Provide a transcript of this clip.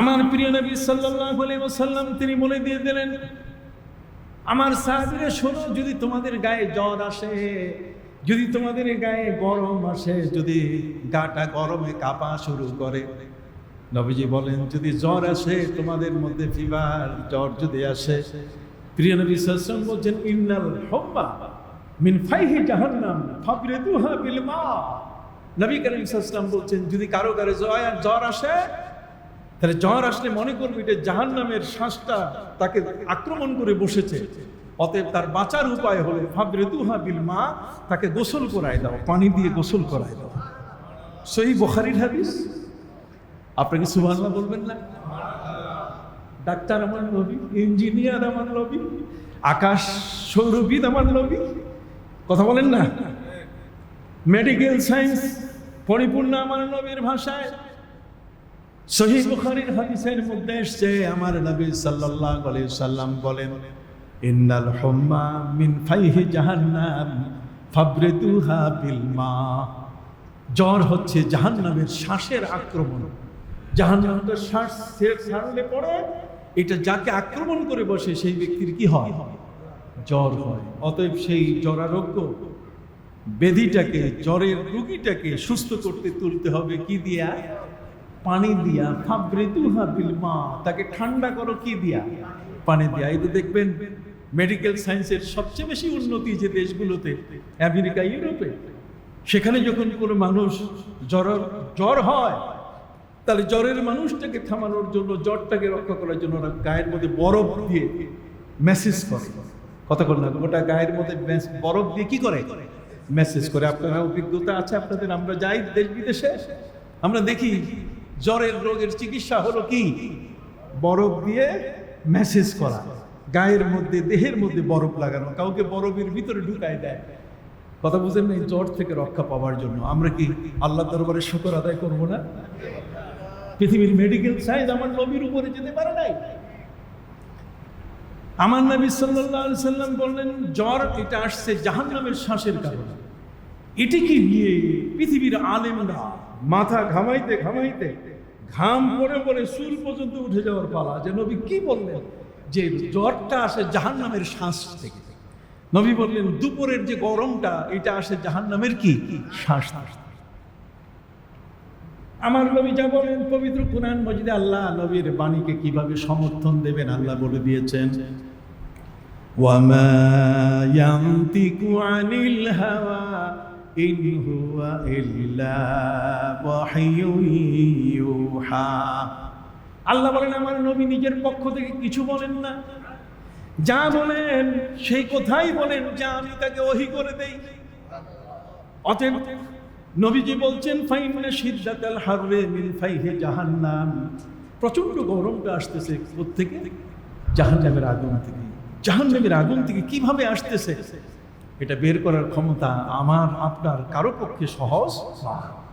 আমার প্রিয় নবী সাল্লাল্লাহু আলাইহি ওয়াসাল্লাম, তিনি বলে দিয়ে দিলেন, আমার সাহাবীরা, শোনো, যদি তোমাদের গায়ে জ্বর আসে, যদি তোমাদের গায়ে গরম আসে, যদি গাটা গরমে কাঁপা শুরু করে। নবীজি বলেন, যদি জ্বর আসে, তোমাদের মধ্যে ফিভার জ্বর যদি আসে। প্রিয় নবী সাল্লাম বলছেন, ইন্নাল হুম্মা মিন ফাইহি জাহান্নাম ফাবরিদুহা বিল মা। নবী করিম সাল্লাম বলছেন, যদি কারও কারও জ্বর আসে তাহলে জ্বর আসলে মনে করবে এটা জাহান নামের শ্বাসটা তাকে আক্রমণ করে বসেছে। অতএব তার বাঁচার উপায় হলো, ফাবরেদুহা বিল মা, তাকে গোসল করায় দাও, পানি দিয়ে গোসল করায় দাও। সহি বখারির হাদিস? আপনাকে সুবহানাল্লাহ বলবেন না? ডাক্তার আমার নবী, ইঞ্জিনিয়ার আমার নবী, আকাশ সৌরবিদ আমার নবী। কথা বলেন না? মেডিকেল সায়েন্স পরিপূর্ণ আমার নবীর ভাষায়। সহি বুখারীর হাদিসের মধ্যে এসছে, আমার নবী সাল্লাল্লাহু আলাইহি সাল্লাম বলেন, ইন্নাল হুম্মা মিন ফাইহি জাহান্নাম ফাবরিদুহা বিল মা। জ্বর হচ্ছে জাহান্নামের শ্বাসের আক্রমণ। জাহান্নামের শ্বাস ছেড়ে ছাড়লে পরে এটা যাকে আক্রমণ করে বসে, সেই ব্যক্তির কি হয়? জ্বর হয়। অতএব সেই জরারোগ্য বেধিটাকে জ্বরের রুগীটাকে সুস্থ করতে তুলতে হবে। কি দিয়া? পানি দিয়া ফাবরেতুহা বিল মা, তাকে ঠান্ডা করো কি দিয়া? পানি দিয়া। এই তো দেখবেন মেডিকেল সায়েন্সের সবচেয়ে বেশি উন্নতি যে দেশগুলোতে, আমেরিকা, ইউরোপে, সেখানে যখন কোনো মানুষ জ্বর জ্বর হয়, তাহলে জ্বরের মানুষটাকে থামানোর জন্য, জ্বরটাকে রক্ষা করার জন্য ওরা গায়ের মধ্যে বরফ দিয়ে মেসেজ করে। কথা বল না, গোটা গায়ের মধ্যে বরফ দিয়ে কি করে? মেসেজ করে। আপনারা অভিজ্ঞতা আছে আপনাদের, আমরা যাই দেশ বিদেশে, আমরা দেখি জ্বরের রোগের চিকিৎসা হলো কি? বরফ দিয়ে মেসেজ করা। গায়ের মধ্যে, দেহের মধ্যে বরফ লাগানো। কাউকে বরফের ভিতরে ঢুকায় দেয়। কথা বুঝেন এই জ্বর থেকে রক্ষা পাওয়ার জন্য। আমরা কি আল্লাহ দরবারে শুকর আদায় করব না? পৃথিবীর মেডিকেল সায়েন্স আমার নবীর উপরে যেতে পারে নাই? আমার নবী আলাইহি সাল্লাম বললেন, জ্বর, এটা আসছে জাহান্নামের শ্বাসের কারণে। এটিকে নিয়ে পৃথিবীর আলেমরা মাথা ঘামাইতে ঘামাইতে ঘাম পরে পরে চুল পর্যন্ত উঠে যাওয়ার পালা। যে নবী কি বললেন? যে জ্বরটা আসে জাহান নামের শ্বাস থেকে। নবী বললেন, দুপুরের যে গরমটা, এটা আসে জাহান নামের কি? শ্বাস আমার নবী যা বলেন, পবিত্র কুরআন মজিদে আল্লাহ নবীর বাণীকে কীভাবে সমর্থন দেবেন আল্লাহ বলে দিয়েছেন ওয়ামা ইয়ান্তিকু আনিল হাওয়া ইন হুয়া ইল্লা ইউহা আল্লাহ বলেন, আমার নবী নিজের পক্ষ থেকে কিছু বলেন না। যা বলেন, সেই কথাই বলেন, যা আমি তাকে ওহি করে দেই। অতএব নবীজি বলছেন ফাইনে সিদ্ধাত আল হারবে মিন ফাইহে জাহান্নাম। প্রচণ্ড গরমটা আসতেছে থেকে জাহান্নামের আগুন থেকে। জাহান্নামের আগুন থেকে কীভাবে আসতেছে? এটা বের করার ক্ষমতা আমার আপনার কারও পক্ষে সহজ নয়।